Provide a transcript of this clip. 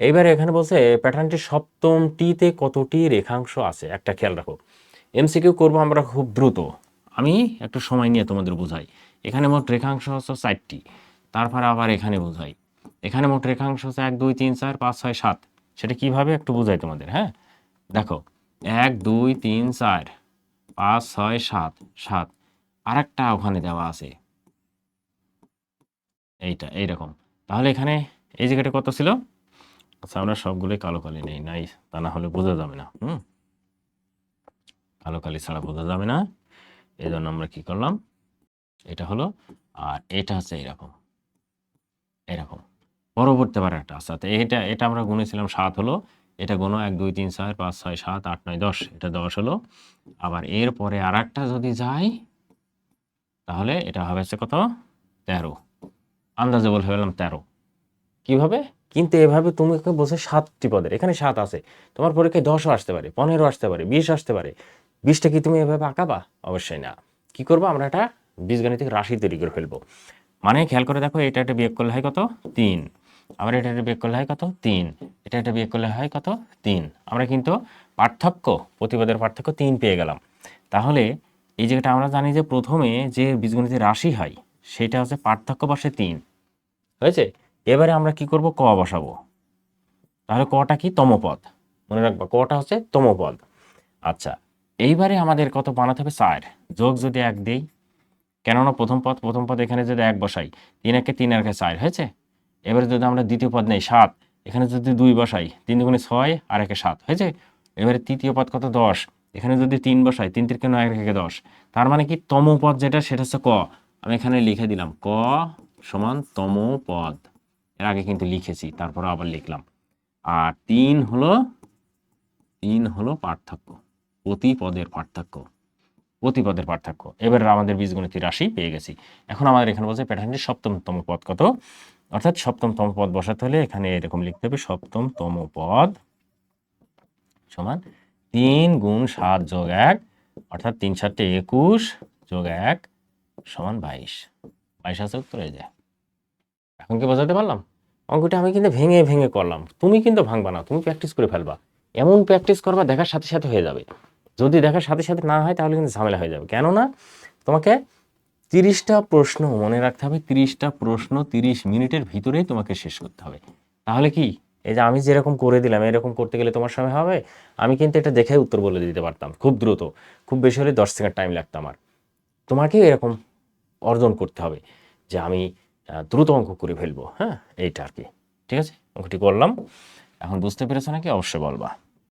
এইবার এখানে বলছে, প্যাটার্নটি সপ্তম টিতে কতটি রেখাংশ আছে? একটা খেয়াল রাখো। এমসিকিউ করব আমরা খুব দ্রুত। আমি একটু সময় নিয়ে তোমাদের বোঝাই। এখানে মোট রেখাংশ হচ্ছে চারটি। তারপরে আবার এখানে বোঝাই। এখানে মোট রেখাংশ হচ্ছে এক, দুই, তিন, চার, পাঁচ, ছয়, সাত। সেটা কীভাবে একটু বোঝাই তোমাদের হ্যাঁ? দেখো, এক, দুই, তিন, চার, পাঁচ, ছয়, সাত সাত। আরেকটা ওখানে দেওয়া আছে। এইটা, এইরকম। তাহলে এখানে এই জায়গাটা কত ছিল? আচ্ছা আমরা সবগুলোই কালো কালি নেই নাই তা না হলে বোঝা যাবে না। হুম। কালো কালি ছাড়া বোঝা যাবে না। এই জন্য আমরা কি করলাম? এটা হলো আর এটা হচ্ছে এরকম। এরকম। পরবর্তী বার একটা আছে। তো এটা এটা আমরা গুনেছিলাম সাত হলো। এটা গুনো এক দুই তিন চার পাঁচ ছয় সাত আট নয় দশ। এটা দশ হলো। আবার এরপরে আর একটা যদি যাই তাহলে এটা হবে হচ্ছে কত? তেরো। আন্দাজে বলে ফেললাম তেরো। কীভাবে? কিন্তু এভাবে তুমি বসে সাতটি পদের। এখানে সাত আছে। তোমার পরীক্ষায় দশও আসতে পারে পনেরো আসতে পারে, বিশ আসতে পারে। বিশটা কি তুমি এভাবে আঁকাবা? অবশ্যই না। কি করব? আমরা একটা বীজগণিতিক রাশি তৈরি করে ফেলব। মানে খেয়াল করে দেখো, এটা একটা বিয়োগ করলে হয় কত? তিন। আবার এটা একটা বিয়োগ করলে হয় কত? তিন। এটা একটা বিয়োগ করলে হয় কত? তিন। আমরা কিন্তু পার্থক্য, প্রতিপদের পার্থক্য তিন পেয়ে গেলাম। তাহলে এই জায়গাটা আমরা জানি যে প্রথমে যে বীজগণিতের রাশি হয়, সেটা হচ্ছে পার্থক্য বসে তিন। হয়েছে? এবারে আমরা কি করব? ক বসাবো। তাহলে কটা কি? তমপদ। মনে রাখবা, কটা হচ্ছে তমপদ। আচ্ছা এইবারে আমাদের কত বানাতে হবে? চার যোগ যদি এক দিই, কেননা প্রথম পদ প্রথম পদ এখানে যদি এক বসাই, তিন একে তিন একে চার, হয়েছে? এবারে যদি আমরা দ্বিতীয় পদ নেই, সাত, এখানে যদি দুই বসাই, তিন দুগুণে ছয় আর একে সাত, হয়েছে? এবারে তৃতীয় পদ কত? দশ। এখানে যদি তিন বসাই, তিন তিরকে নয়, এক একে দশ। তার মানে কি? তম পদ যেটা, সেটা হচ্ছে ক। আমি এখানে লিখে দিলাম, ক সমান তম পদ এর আগে কিন্তু লিখেছি, তারপর আবার লিখলাম। আর তিন হলো তিন হলো পার্থক্য প্রতি পদের পার্থক্য প্রতি পদের পার্থক্য। এবার আমাদের বীজগণিত রাশি পেয়ে গেছি। এখন আমাদের এখানে বলছে প্যাটার্নটি সপ্তমতম পদ, কত? অর্থাৎ সপ্তমতম পদ বসাতে হলে এখানে এরকম লিখতে হবে, সপ্তমতম পদ সমান তিন গুণ সাত যোগ এক, অর্থাৎ তিন সাতটে একুশ যোগ এক সমান বাইশ। বাইশ আছে উত্তর হয়ে যায় এখন কি বোঝাতে পারলাম? অঙ্কটা আমি কিন্তু ভেঙে ভেঙে করলাম। তুমি কিন্তু ভাঙবা না, তুমি প্র্যাকটিস করে ফেলবা। এমন প্র্যাকটিস করবা, দেখার সাথে সাথে হয়ে যাবে। যদি দেখার সাথে সাথে না হয়, তাহলে কিন্তু ঝামেলা হয়ে যাবে। কেননা, তোমাকে তিরিশটা প্রশ্ন মনে রাখতে হবে, তিরিশটা প্রশ্ন তিরিশ মিনিটের ভিতরেই তোমাকে শেষ করতে হবে। তাহলে কি, এই যে আমি যেরকম করে দিলাম, এরকম করতে গেলে তোমার সময় হবে? আমি কিন্তু এটা দেখে উত্তর বলে দিতে পারতাম, খুব দ্রুত। খুব বেশি হলে দশ সেকেন্ড টাইম লাগতো আমার। তোমাকেও এরকম অর্জন করতে হবে যে আমি দ্রুত অঙ্ক করে ফেলব হ্যাঁ? এইটা আর কি। ঠিক আছে? অঙ্কটি করলাম। এখন বুঝতে পেরেছ নাকি? অবশ্যই বলবা।